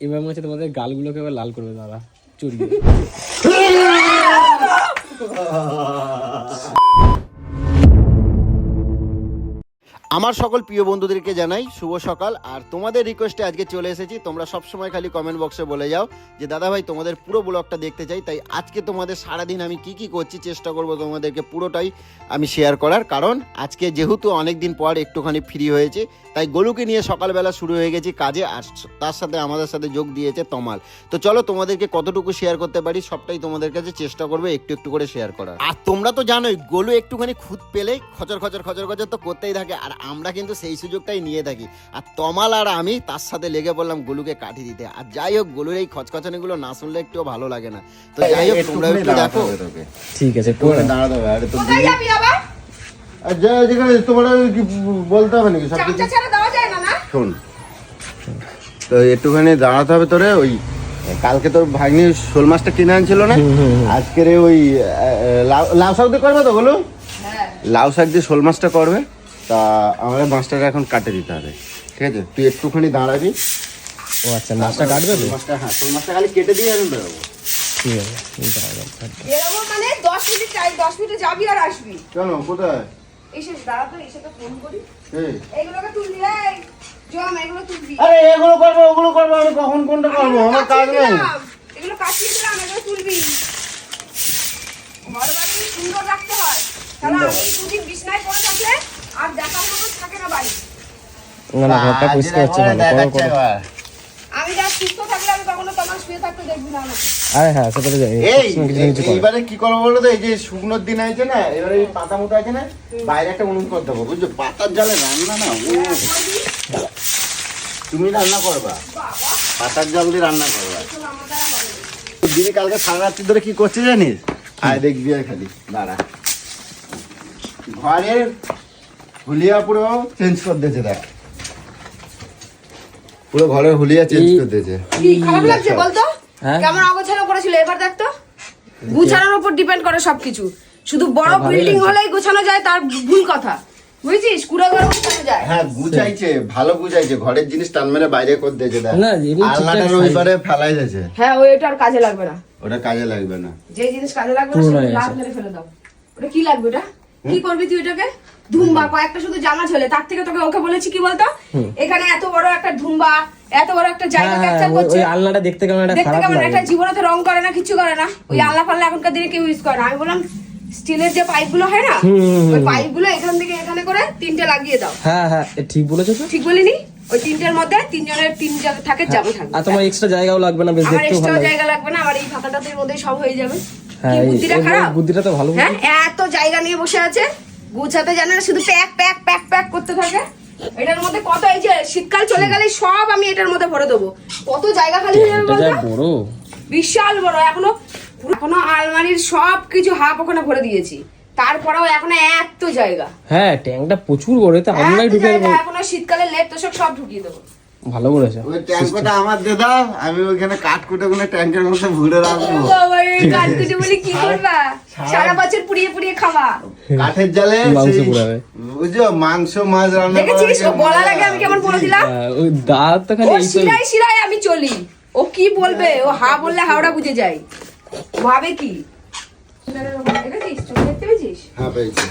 এবার মনে হচ্ছে তোমাদের গালগুলোকে এবার লাল করবে দাদা। চড়িয়ে আমার সকল প্রিয় বন্ধুদেরকে জানাই শুভ সকাল। আর তোমাদের রিকোয়েস্টে আজকে চলে এসেছি। তোমরা সব সময় খালি কমেন্ট বক্সে বলে যাও যে দাদা ভাই তোমাদের পুরো ব্লগটা দেখতে চাই। তাই আজকে তোমাদের সারাদিন আমি কি কি করছি চেষ্টা করব তোমাদেরকে পুরোটাই আমি শেয়ার করার। কারণ আজকে যেহেতু অনেক দিন পর একটুখানি ফ্রি হয়েছে, তাই গলুকে নিয়ে সকালবেলা শুরু হয়ে গেছি কাজে আর তার সাথে আমাদের সাথে যোগ দিয়েছে তমাল। তো চলো তোমাদেরকে কতটুকু শেয়ার করতে পারি সবটাই তোমাদের কাছে চেষ্টা করবে একটু একটু করে শেয়ার করার। আর তোমরা তো জানোই, গোলু একটুখানি খুঁত পেলেই খচর খচর খচর খচর তো করতেই থাকে। আর আমরা কিন্তু সেই সুযোগটাই নিয়ে থাকি। আর তমাল আর আমি তার সাথে লেগে পড়লাম গোলুকে কাঠি দিতে। আর যাই হোক গোলুর এই খচখচানিগুলো না শুনলে একটুও ভালো লাগে না। তো যাই হোক তোমরা একটু দেখো। ঠিক আছে নাও। দাঁড়াতে হবে আরে তো কোথায় যাবি আবার? আর যা যেখানে তোমার বলতে হবে নাকি? সব কিছু ছাড়া দেওয়া যায় না না? শোন। তো একটুখানি দাঁড়াতে হবে তোরে ওই কালকে তোর ভাগ্নি শোল মাছটা কিনে আনছিল না? আজকের ওই আহ, লাউ লাউ শাক দিয়ে করবে তো বলো হ্যাঁ। লাউ শাক দিয়ে শোল মাছটা করবে? তা আমাদের মাছটাকে এখন কাটে দিতে হবে ঠিক আছে? তুই একটুখানি দাঁড়াবি ও আচ্ছা মাছটা কাটবে তো? মাছটা হ্যাঁ শোল মাছটা খালি কেটে দিয়ে আমি বেরোবো। ঠিক আছে। বেরোবো মানে দশ মিনিট চাই দশ মিনিটে যাবি আর আসবি। কেন কোথায়? এসে দাঁড়া তো এসে তো ফোন করি। এই। তুলবি এই জম এগুলো তুলবি। আরে এগুলো করব ওগুলো করব আমি কখন কোনটা করব? আমার কাজ নেই। এগুলো কাটিয়ে দিলাম এগুলো তুলবি। ঘর বাড়ি সুন্দর রাখতে হয়। তাহলে আমি দুদিন বিছনায় পড়ে থাকলে আর দেখার মতো থাকে না বাড়ি। না না ঘরটা পরিষ্কার হচ্ছে ভালো করো করো। আমি যা সুস্থ থাকলে আমি কখনো তোমার শুয়ে থাকতে দেখবি না আমাকে। আরে হ্যাঁ সেটা তো জানি এই সবসময় কিছু না কিছু করো। এইবারে কি করব বলো তো? এই যে শুকনোর দিন আছে না এবারে এই পাতা মতো আছে না বাইরে একটা উনুন করে দেবো বুঝছ? পাতার জালে রান্না না ও তুমি রান্না করবা? পাতার জল দিয়ে রান্না করবা। দিদি কালকে সারা রাত্রি ধরে কি করছে জানিস? আয় দেখবি খালি দাঁড়া। ঘরের হুলিয়া পুরো চেঞ্জ করে দিয়েছে দেখ। পুরো ঘরের হুলিয়া চেঞ্জ করে দিয়েছে। কি খারাপ লাগছে বলতো? হ্যাঁ? কেমন অগোছালো করেছিল এবার দেখ তো। গুছানোর উপর ডিপেন্ড করে সবকিছু। শুধু বড় বিল্ডিং হলেই গোছানো যায় তার ভুল কথা। বুঝছিস? কুড়ে ঘরে গোছানো যায়। হ্যাঁ গুছাইছে ভালো গুছাইছে। ঘরের জিনিস টান মেরে বাইরে করে দিয়েছে দেখ। না, আলনাটার size। ফেলাই দিয়েছে। হ্যাঁ ওই আর কাজে লাগবে না। ওটা কাজে লাগবে না। যে জিনিস কাজে লাগবে না পুরোনো সেটা হয়ে লাভ মেরে ফেলে দাও। ওটা কি লাগবে এটা কি করবি তুই এটাকে? ধুম্বা কয়েকটা শুধু জামা ঝোলে তার থেকে তোকে ওকে বলেছি কি বলতো? এখানে এত বড় একটা ধুম্বা এত বড় একটা জায়গা হ্যাঁ ক্যাপচার করছে। ওই আলনাটা দেখতে কেমন একটা দেখতে কেমন? একটা জীবনে তো রং করে না কিছু করে না। ওই আল্লাহ ফাল্লা এখনকার দিনে কেউ ইউজ করে না। আমি বললাম স্টিলের যে পাইপগুলো হয় না ওই পাইপগুলো এখান থেকে এখানে করে তিনটে লাগিয়ে দাও। হ্যাঁ হ্যাঁ ঠিক বলেছ তো? ঠিক বলিনি? ওই তিনটের মধ্যে তিনজনের তিন জায়গা থাকে জামা থাকবে। আর তোমার এক্সট্রা জায়গাও লাগবে না বেশ আমার দেখতেও এক্সট্রা জায়গা লাগবে না আমার এই খাতাটাতে মধ্যে সব হয়ে যাবে। হ্যাঁ বুদ্ধিটা এই খারাপ? বুদ্ধিটা তো ভালো হ্যাঁ এত জায়গা নিয়ে বসে আছে গুছাতে জানে না শুধু প্যাক প্যাক প্যাক প্যাক করতে থাকে। এটার মধ্যে কত এই যে শীতকাল চলে গেলে সব আমি এটার মধ্যে ভরে দেবো। কত জায়গা খালি হয়ে যাবে? বড়। বিশাল বড় এখনও পুরো- এখনও আলমারির সব কিছু হাফ ওখানে ভরে দিয়েছি। তারপরেও এখনও এত জায়গা। হ্যাঁ ট্যাঙ্কটা প্রচুর বড় এতে আমরাই ঢুকে এখনও শীতকালে লেপ তোষক সব ঢুকিয়ে দেবো। ভালো করেছে। ওই ট্যাঙ্কটা আমার দে দাও আমি ওইখানে কাঠ কুটে কুটে ট্যাঙ্কের মধ্যে ভরে রাখব। বাবা, এই কাঠকুটি বলি কি করবা? সারা বছর পুড়িয়ে পুড়িয়ে খাওয়া। কাঠের জালে মাংস পুড়াবে। বুঝছ? মাংস মাছ রান্না দেখেছিস? ও বলার আগে আমি কেমন বলে দিলাম? হ্যাঁ, ওই দাঁত তো খালি এই শিরায় শিরায় আমি চলি। ও কি বলবে? ও হা বললে হাওড়া বুঝে যায়। ভাবে কি? দেখেছিস? চোখ দেখতে পেয়েছিস? হ্যাঁ পেয়েছি।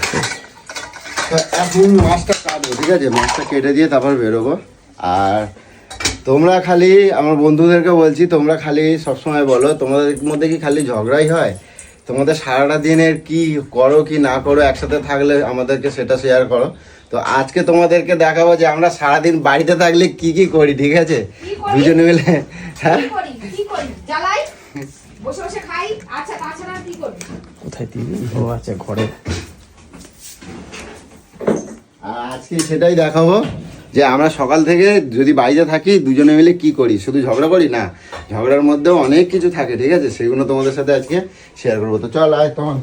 এখন মাছটা কাটবো ঠিক আছে? মাছটা কেটে দিয়ে তারপর বেরোবো। আর তোমরা খালি আমার বন্ধুদেরকে বলছি তোমরা খালি সবসময় বলো তোমাদের মধ্যে কি খালি ঝগড়াই হয়? তোমাদের সারাটা দিনের কি করো কি না করো একসাথে থাকলে আমাদেরকে সেটা শেয়ার করো। তো আজকে তোমাদেরকে দেখাবো যে আমরা সারাদিন বাড়িতে থাকলে কি কি করি ঠিক আছে? দুজনে মিলে হ্যাঁ? কি করি? কি করি? জ্বালাই বসে বসে খাই। আচ্ছা তাছাড়া আর কি করবি? কোথায় দিবি ও আচ্ছা ঘরে। আজকে সেটাই দেখাবো। যে আমরা সকাল থেকে যদি বাড়িতে থাকি দুজনে মিলে কি করি? শুধু ঝগড়া করি? না। ঝগড়ার মধ্যেও অনেক কিছু থাকে ঠিক আছে? সেগুলো তোমাদের সাথে আজকে শেয়ার করব। তো চল আয় তোমার।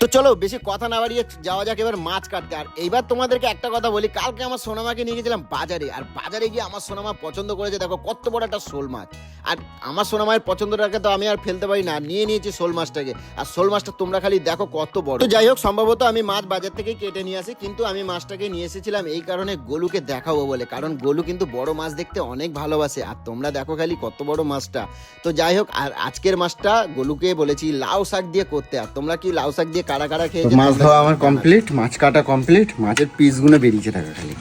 তো চলো বেশি কথা না বাড়িয়ে যাওয়া যাক এবার মাছ কাটতে। আর এইবার তোমাদেরকে একটা কথা বলি কালকে আমার সোনামাকে নিয়ে গেছিলাম বাজারে। আর বাজারে গিয়ে আমার সোনামা পছন্দ করেছে দেখো কত বড় একটা শোল মাছ। আর আমার সোনা মায়ের পছন্দটাকে তো আমি আর ফেলতে পারি না, নিয়ে নিয়েছি শোল মাছটাকে। আর শোল মাছটা তোমরা খালি দেখো কত বড়। যাই হোক, সম্ভবত আমি মাছ বাজার থেকে কেটে নিয়ে আসি, কিন্তু আমি মাছটাকে নিয়ে এসেছিলাম এই কারণে গোলুকে দেখাবো বলে, কারণ গোলু কিন্তু বড় মাছ দেখতে অনেক ভালোবাসে, আর তোমরা দেখো খালি কত বড় মাছটা। তো যাই হোক, আর আজকের মাছটা গোলুকে বলেছি লাউ শাক দিয়ে করতে, আর তোমরা কি লাউ শাক দিয়ে কারা কারা তো খেয়েছো মাছ ধোয়া আমার কমপ্লিট মাছ কাটা কমপ্লিট মাছের পিসগুলো বেরিয়েছে টাকা খালি।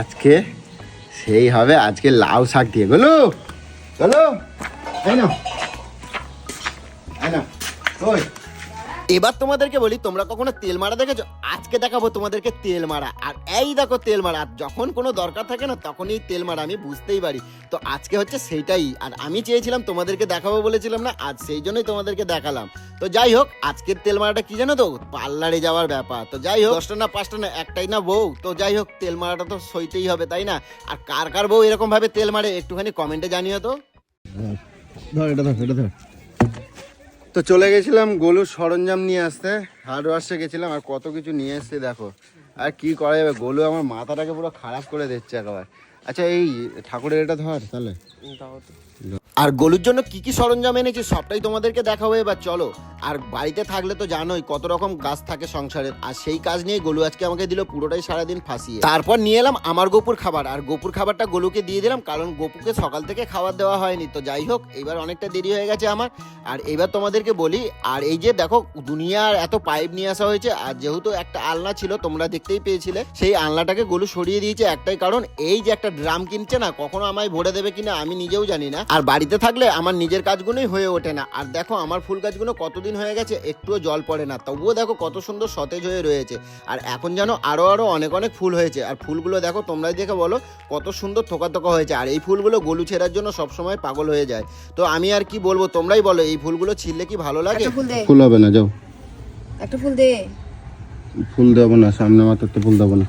আজকে সেই হবে আজকে লাউ শাক দিয়ে। গেলো গেলো এই না এই না ওই এবার তোমাদেরকে বলি, তোমরা কখনো তেল মারা দেখেছ? আজকে দেখাবো তোমাদেরকে তেল মারা। আর এই দেখো তেল মারা, আর যখন কোনো দরকার থাকে না, তখনই তেল মারা আমি বুঝতেই পারি। তো আজকে হচ্ছে সেইটাই আর আমি চেয়েছিলাম তোমাদেরকে দেখাবো বলেছিলাম না আজ সেই জন্যই তোমাদেরকে দেখালাম। তো যাই হোক, আজকের তেল মারাটা কি জানো তো? পার্লারে যাওয়ার ব্যাপার। তো যাই হোক, দশটা না পাঁচটা না, একটাই না বউ। তো যাই হোক, তেল মারাটা তো সইতেই হবে, তাই না? আর কার কার বউ এরকম ভাবে তেল মারে, একটুখানি কমেন্টে জানিও তো। ধর এটা ধর এটা ধর। তো চলে গেছিলাম গোলুর সরঞ্জাম নিয়ে আসতে, হার্ডওয়ার্সে গেছিলাম, আর কত কিছু নিয়ে এসছে, দেখো। আর কি করা যাবে? গোলু আমার মাথাটাকে পুরো খারাপ করে দিচ্ছে একবার। আচ্ছা এই ঠাকুরের এটা ধর তাহলে। আর গলুর জন্য কি কি সরঞ্জাম এনেছি সবটাই তোমাদেরকে দেখাবো এবার, চলো। আর বাড়িতে থাকলে তো জানোই কত রকম গাছ থাকে সংসারের। আর সেই কাজ নিয়ে গলু আজকে আমাকে দিল পুরোটাই সারাদিন ফাঁসিয়ে। তারপর নিয়ে এলাম আমার গোপুর খাবার, আর গোপুর খাবারটা গলুকে দিয়ে দিলাম কারণ গোপুকে সকাল থেকে খাবার দেওয়া হয়নি। তো যাই হোক, এবার অনেকটা দেরি হয়ে গেছে আমার। আর এবার তোমাদেরকে বলি, আর এই যে দেখো, দুনিয়ার এত পাইপ নিয়ে আসা হয়েছে, আর যেহেতু একটা আলনা ছিল, তোমরা দেখতেই পেয়েছিলে, সেই আলনাটাকে গলু সরিয়ে দিয়েছে একটাই কারণ, এই যে একটা ড্রাম কিনছে না, কখনো আমায় ভরে দেবে কিনা আমি নিজেও জানি না। আর বাড়িতে থাকলে আমার নিজের কাজগুলোই হয়ে ওঠে না। আর দেখো আমার ফুল গাছগুলো কতদিন হয়ে গেছে একটুও জল পড়ে না। তবুও দেখো কত সুন্দর সতেজ হয়ে রয়েছে। আর এখন যেন আরও আরও অনেক অনেক ফুল হয়েছে। আর ফুলগুলো দেখো তোমরাই দেখে বলো কত সুন্দর থোকা থোকা হয়েছে। আর এই ফুলগুলো গলু ছেঁড়ার জন্য সবসময় পাগল হয়ে যায়। তো আমি আর কি বলব তোমরাই বলো এই ফুলগুলো ছিললে কি ভালো লাগে? ফুল হবে না যাও। একটা ফুল দে। ফুল দেবো না সামনে মাত্র তো ফুল দেবো না।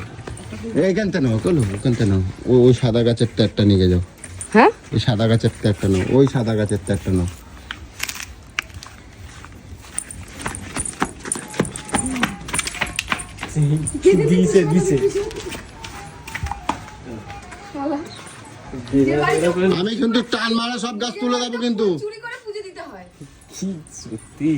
এইখানতে নাও গলু ওখানতে নাও। ও ওই সাদা গাছের একটা নিয়ে যাও। হ্যাঁ? ওই সাদা গাছের তো একটা নাও ওই সাদা গাছের তো একটা নাও। দিছে দিছে। আমি কিন্তু টান মারা সব গাছ তুলে দেবো কিন্তু। চুরি করে পুজো দিতে হয়। কি সত্যি?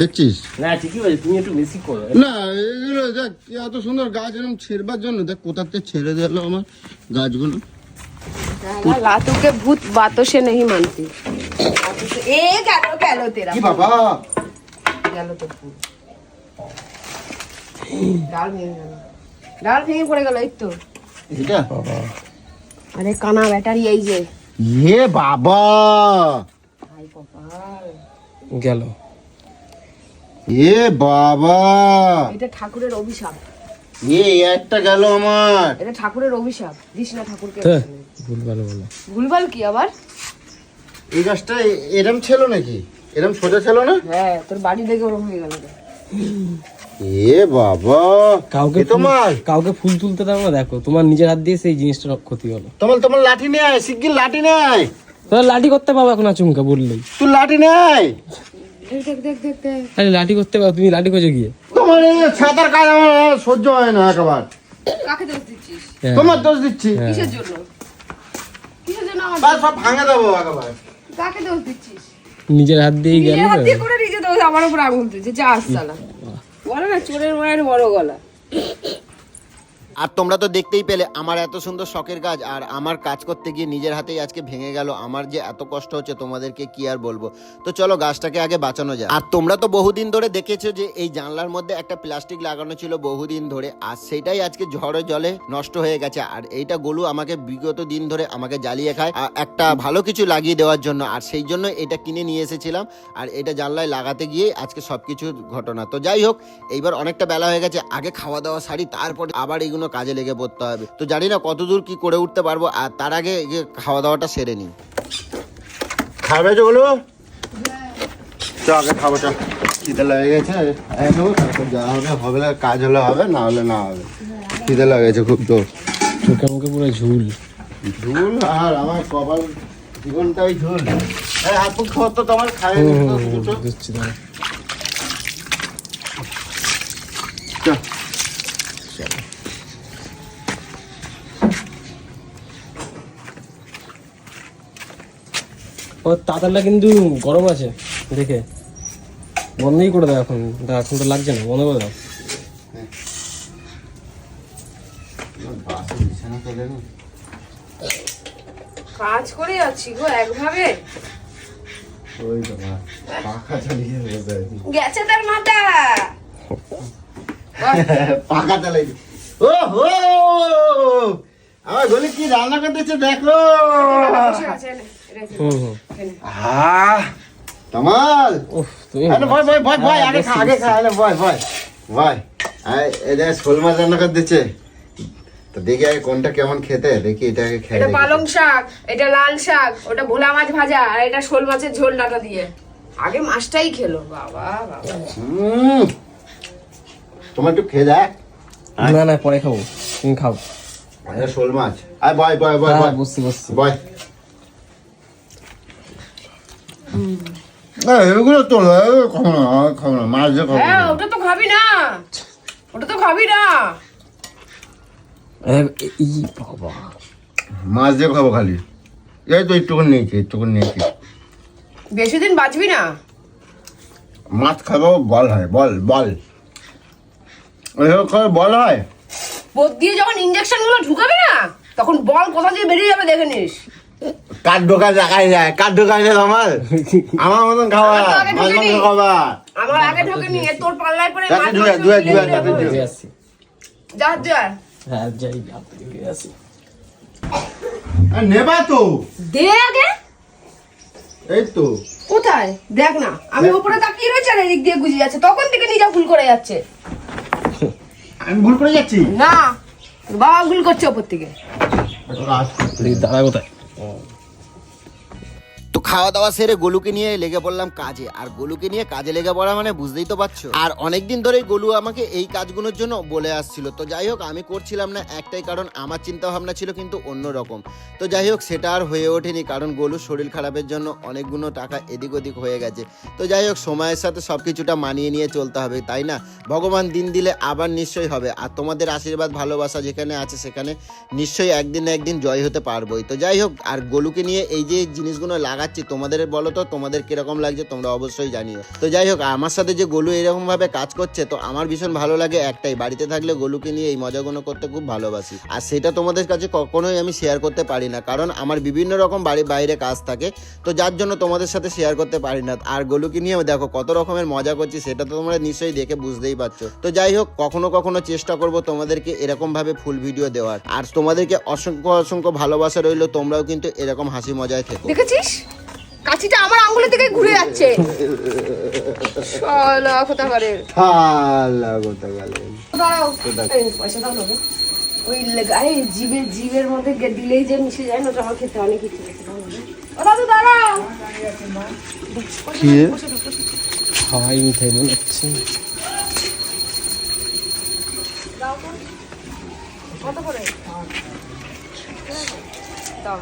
দেখছিস? না ঠিকই বলছি তুমি একটু বেশি করো। না এগুলো দেখ এত সুন্দর গাছ এরকম ছেড়বার জন্য দেখ কোথার থেকে ছেড়ে দিল আমার গাছগুলো। लातों के भूत बातों से नहीं मानती बातों से- ए गैलो गैलो तेरा কি বাবা গেল তো ফুল ডাল ভেঙে গেল ডাল ভেঙে পড়ে গেল এই তো এটা আরে কানা ব্যাটারি এই যে এ বাবা হাই কপাল গেল এ বাবা এটা ঠাকুরের অভিশাপ এ একটা গেল আমার এটা ঠাকুরের অভিশাপ দিস না ঠাকুরকে তো ভুল বলো। ভুলভাল কি আবার? এই গাছটা এরম ছিল নাকি? এরম সোজা ছিল না? হ্যাঁ তোর বাড়ি দেখে ওরকম হয়ে গেল এ বাবা কাউকে তোমার কাউকে ফুল তুলতে দাও না দেখো তোমার নিজের হাত দিয়ে সেই জিনিসটা ক্ষতি হলো। তোমার তোমার লাঠি নেয় শিগগির লাঠি নেয়। তোর লাঠি করতে পাবো এখন আচমকা বললেই তুই লাঠি নেয়। দেখ দেখ দেখ দেখ দেখ। আরে লাঠি করতে পারো তুমি লাঠি করছ গিয়ে। তোমার এই ছাতার কাজ আমার সহ্য হয় না একবার। কাকে দোষ দিচ্ছিস? হ্যাঁ। তোমার দোষ দিচ্ছি। কিসের জন্য? কিসের জন্য আমার তার সব ভাঙে দেবো একবার। কাকে দোষ দিচ্ছিস? নিজের হাত দিয়ে গেল নিজের হাত দিয়ে করে নিজে দোষ আমার উপর আগুন তুলছে যা আসছালা বলো না চোরের মায়ের বড় গলা। আর তোমরা তো দেখতেই পেলে, আমার এত সুন্দর শখের কাজ, আর আমার কাজ করতে গিয়ে নিজের হাতেই আজকে ভেঙে গেল। আমার যে এত কষ্ট হচ্ছে, তোমাদেরকে কি আর বলব? তো চলো, গাছটাকে আগে বাঁচানো যায় আর তোমরা তো বহুদিন ধরে দেখেছ যে, এই জানলার মধ্যে একটা প্লাস্টিক লাগানো ছিল বহুদিন ধরে, আর সেটাই আজকে ঝড়ে জলে নষ্ট হয়ে গেছে। আর এইটা গলু আমাকে বিগত দিন ধরে আমাকে জ্বালিয়ে খায় একটা ভালো কিছু লাগিয়ে দেওয়ার জন্য। আর সেই জন্য এটা কিনে নিয়ে এসেছিলাম, আর এটা জানলায় লাগাতে গিয়ে আজকে সব সবকিছুর ঘটনা। তো যাই হোক, এইবার অনেকটা বেলা হয়ে গেছে, আগে খাওয়া দাওয়া সারি, তারপরে আবার এইগুলো কাজে লেগে পড়তে হবে। তো জানি না কতদূর কি করে উঠতে পারব আর তার আগে এই খাওয়া দাওয়াটা সেরে নিই। খাবে যেগুলো আগে খাব চ। খিদে লেগে গেছে? তারপর যা হবে হবে না, কাজ হলে হবে না হলে না হবে। খিদে লেগেছে খুব তো। চোখে মুখে পুরো ঝুল। ঝুল আর আমার কপাল জীবনটাই ঝুল। এই হাত মুখ তো তোমার খাই দিচ্ছি তাতারটা কিন্তু গরম আছে দেখে। বন্ধই করে দাও এখন দা এখন তো লাগছে না বন্ধ করে দাও। কাজ করে যাচ্ছি গো একভাবে। গেছে তার মাথা। পাখা চালাই ও হো আমার গলি কি রান্না করতেছে দেখো। আরে ভয় ভয় ভয় ভয় হ্যাঁ, আগে খা বেশি, আগে খা আরে ভয় ভয় ভয়। আয় এই শোল মাছ রান্না করে দিচ্ছে। তো দেখি আগে কোনটা কেমন খেতে দেখি এটা আগে খেয়ে এটা পালং শাক এটা লাল শাক ওটা ভোলা মাছ ভাজা আর এটা শোল মাছের ঝোল ডাটা দিয়ে। আগে মাছটাই খেলো বাবা বাবা। তোমার একটু খেয়ে দেখ। না না পরে খাব। তুমি খাও। এটা শোল মাছ। আয় বয় বয় বয় হ্যাঁ বয় বুঝছি বুঝছি বয় এগুলো তো খাব না খাব না মাছ দিয়ে খাব হ্যাঁ ওটা তো খাবি না। ওটা তো খাবি না। ই বাবা। মাছ দিয়ে খাব খালি। এই তো একটুকুন নিয়েছি একটুকুন নিয়েছি। বেশি দিন বাঁচবি না? মাছ খাব বল হয় বল বল। বল হয়? বোধ দিয়ে যখন ইঞ্জেকশনগুলো ঢুকাবি না তখন বল কোথা দিয়ে বেরিয়ে যাবে দেখে নিস। কার দোকান যায় কার দোকান যায় আমার আমার মতন খাওয়া মাছ মাংস খাবা। আমার আগে ঢোকে তোর পাল্লায় মাছ। দিয়ে যা যা। হ্যাঁ যাই নেবা তো। দে আগে। এই তো। কোথায়? দেখ না আমি উপরে তাকিয়ে রয়েছে আর এদিক দিয়ে গুজে যাচ্ছে। তখন থেকে নিজে ভুল করে যাচ্ছে। আমি ভুল করে যাচ্ছি? না বাবা ভুল করছে ওপর থেকে। দাদা কোথায়? তো খাওয়া দাওয়া সেরে গোলুকে নিয়ে লেগে পড়লাম কাজে। আর গোলুকে নিয়ে কাজে লেগে পড়া মানে বুঝতেই তো পারছ। আর অনেকদিন ধরেই গোলু আমাকে এই কাজগুলোর জন্য বলে আসছিল। তো যাই হোক, আমি করছিলাম না একটাই কারণ, আমার চিন্তা ভাবনা ছিল কিন্তু অন্য রকম। তো যাই হোক, সেটা আর হয়ে ওঠেনি কারণ গোলুর শরীর খারাপের জন্য অনেকগুলো টাকা এদিক ওদিক হয়ে গেছে। তো যাই হোক, সময়ের সাথে সব কিছুটা মানিয়ে নিয়ে চলতে হবে, তাই না? ভগবান দিন দিলে আবার নিশ্চয়ই হবে। আর তোমাদের আশীর্বাদ, ভালোবাসা যেখানে আছে সেখানে নিশ্চয়ই একদিন না একদিন জয় হতে পারবোই। তো যাই হোক, আর গোলুকে নিয়ে এই যে জিনিসগুলো লাগাচ্ছি তোমাদের বলো তো, তোমাদের কীরকম লাগছে, তোমরা অবশ্যই জানিও। তো যাই হোক, আমার সাথে যে গোলু এরকম ভাবে কাজ করছে, তো আমার ভীষণ ভালো লাগে একটাই, বাড়িতে থাকলে গোলুকে নিয়ে এই মজাগুলো করতে খুব ভালোবাসি। আর সেটা তোমাদের কাছে কখনোই আমি শেয়ার করতে পারি না, কারণ আমার বিভিন্ন রকম বাড়ি বাইরে কাজ থাকে, তো যার জন্য তোমাদের সাথে শেয়ার করতে পারি না। আর গোলুকে নিয়ে দেখো, কত রকমের মজা করছি, সেটা তো তোমরা নিশ্চয়ই দেখে বুঝতেই পারছ। তো যাই হোক, কখনো কখনো চেষ্টা করব তোমাদেরকে এরকম ভাবে ফুল ভিডিও দেওয়ার। আর তোমাদেরকে অসংখ্য অসংখ্য ভালোবাসা রইল, তোমরাও কিন্তু এরকম হাসি মজায় থেকো। দেখেছিস? কাছিটা আমার আঙ্গুলের থেকে ঘুরে যাচ্ছে। শালা কোথাকারের। হাল্লা করতে দাঁড়াও পয়সা দাও না ওই আরে জিভের জিভের মধ্যে দিলেই যে মিশে যায় না ওটা আমার খেতে অনেক ইচ্ছে করছে দাও না। গো। ও দাদু দাঁড়াও। কি? হাওয়াই মিঠাই মনে হচ্ছে। কত করে? দাও।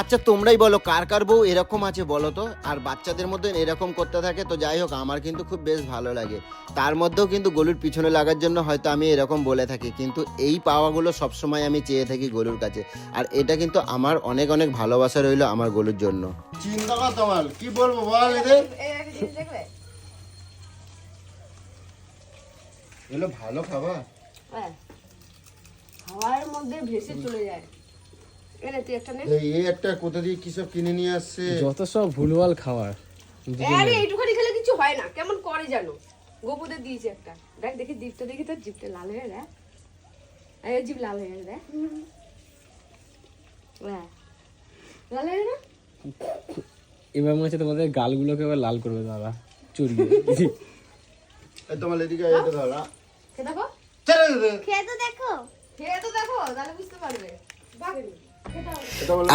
আচ্ছা তোমরাই বলো কার কার বউ এরকম আছে বলো তো? আর বাচ্চাদের মধ্যে এরকম করতে থাকে তো যাই হোক আমার কিন্তু খুব বেশ ভালো লাগে। তার মধ্যেও কিন্তু গরুর পিছনে লাগার জন্য হয়তো আমি এরকম বলে থাকি কিন্তু এই পাওয়াগুলো সবসময় আমি চেয়ে থাকি গরুর কাছে। আর এটা কিন্তু আমার অনেক অনেক ভালোবাসা রইল আমার গরুর জন্য। চিন্তা কর তোমার কি বলব বল এদের? এগুলো ভালো খাবার। হ্যাঁ হাওয়ার মধ্যে ভেসে চলে যায়। এই একটা কোথা দিয়ে কি সব কিনে নিয়ে আসছে? যত সব ভুলভাল খাবার। আরে এইটুখানি খেলে কিছু হয় না। কেমন করে জানো? গোপুদের দিয়েছে একটা। দেখ দেখি জিপটা দেখি তোর জিপটা লাল হয়ে দেখ এই জিপ লাল হয়ে গেছে হ্যাঁ। লাল হয়ে না এবার মনে হচ্ছে তোমাদের গালগুলোকে এবার লাল করবে দাদা। চুরিয়ে এই তোমার এদিকে এটা ধরা খেয়ে দেখো। ছেড়ে খেয়ে তো দেখো। দেখো তাহলে বুঝতে পারবে।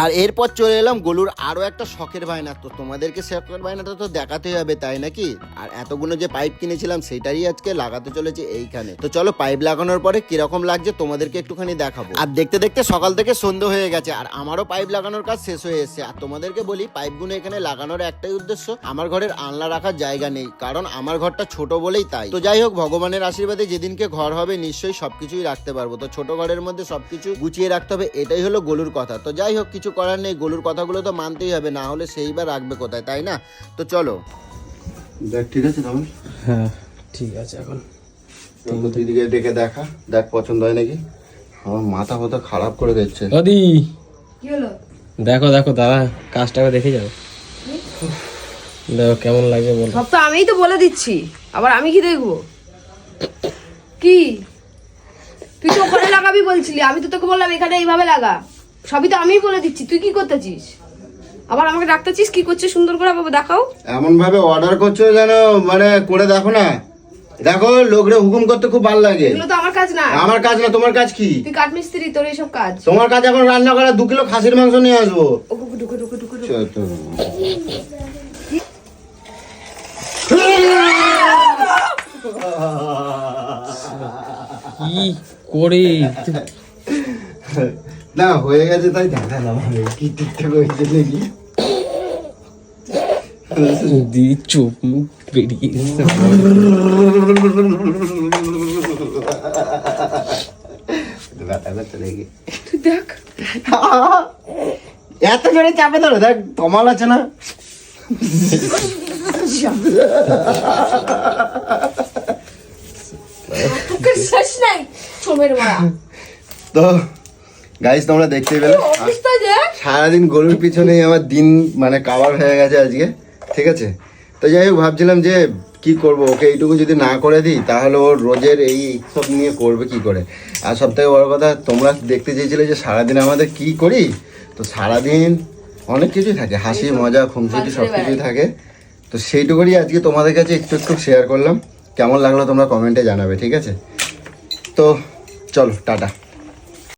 আর এরপর চলে এলাম গলুর আরও একটা শখের বায়না। তো তোমাদেরকে শখের বায়নাটা তো দেখাতেই হবে, তাই নাকি? আর এতগুলো যে পাইপ কিনেছিলাম সেটারই আজকে লাগাতে চলেছে এইখানে। তো চলো পাইপ লাগানোর পরে কীরকম লাগছে তোমাদেরকে একটুখানি দেখাবো। আর দেখতে দেখতে সকাল থেকে সন্ধ্যে হয়ে গেছে, আর আমারও পাইপ লাগানোর কাজ শেষ হয়ে এসেছে। আর তোমাদেরকে বলি, পাইপগুলো এখানে লাগানোর একটাই উদ্দেশ্য, আমার ঘরের আনলা রাখার জায়গা নেই, কারণ আমার ঘরটা ছোট বলেই তাই। তো যাই হোক, ভগবানের আশীর্বাদে যেদিনকে ঘর হবে, নিশ্চয়ই সবকিছুই রাখতে পারব। তো ছোট ঘরের মধ্যে সবকিছু গুছিয়ে রাখতে হবে, এটাই হলো গলুর কথা। তো যাই হোক কিছু করার নেই গলুর কথাগুলো তো মানতেই হবে না হলে সেইবার রাখবে কোথায় তাই না? তো চলো। দেখ ঠিক আছে তাহলে? হ্যাঁ ঠিক আছে এখন। দিদিকে ডেকে দেখা দেখ পছন্দ হয় নাকি? আমার মাথা ফাথা খারাপ করে দিচ্ছে। দাদি! কি হলো? দেখো দেখো দাদা কাজটাকে দেখে যাও। দেখো কেমন লাগে বলো। সব তো আমিই তো বলে দিচ্ছি আবার আমি কি দেখব? কি? তুই তো ওখানে লাগাবি বলছিলি আমি তো তোকে বললাম এখানে এইভাবে লাগা। সবই তো আমিই বলে দিচ্ছি। তুই কি করতেছিস? আবার আমাকে ডাকতেছিস? কি করছিস? সুন্দর করে বাবা দেখাও। এমন ভাবে অর্ডার করছ যেন মানে করে দেখো না? দেখো লোকরে হুকুম করতে খুব ভালো লাগে। এগুলো তো আমার কাজ না। আমার কাজ না তোমার কাজ কি? তুই কাঠমিস্ত্রি তোর এইসব কাজ। তোমার কাজ এখন রান্না করা দু কিলো খাসির মাংস নিয়ে আসব। ও ঢুকে ঢুকে ঢুকে ঢুকে। চল, চল। কি করে? না হয়ে গেছে তাই দেখালাম আমি কি ঠিকঠাক হয়েছে নাকি দি মুখ বেরিয়ে তুই দেখ। এত জোরে চাপে ধরো দেখ কমাল আছে না? তো গাইস তোমরা দেখতেই পেলে। সারাদিন গরুর পিছনেই আমার দিন মানে কাবার হয়ে গেছে আজকে ঠিক আছে? তো যাই হোক ভাবছিলাম যে কি করব ওকে এইটুকু যদি না করে দিই তাহলে ওর রোজের এই সব নিয়ে করবে কি করে? আর সব থেকে বড় কথা তোমরা দেখতে চেয়েছিলে যে সারাদিন আমাদের কি করি? তো সারাদিন অনেক কিছুই থাকে হাসি মজা খুমসুটি সব কিছুই থাকে। তো সেইটুকুই আজকে তোমাদের কাছে একটু একটু শেয়ার করলাম। কেমন লাগল তোমরা কমেন্টে জানাবে ঠিক আছে? তো চলো টাটা।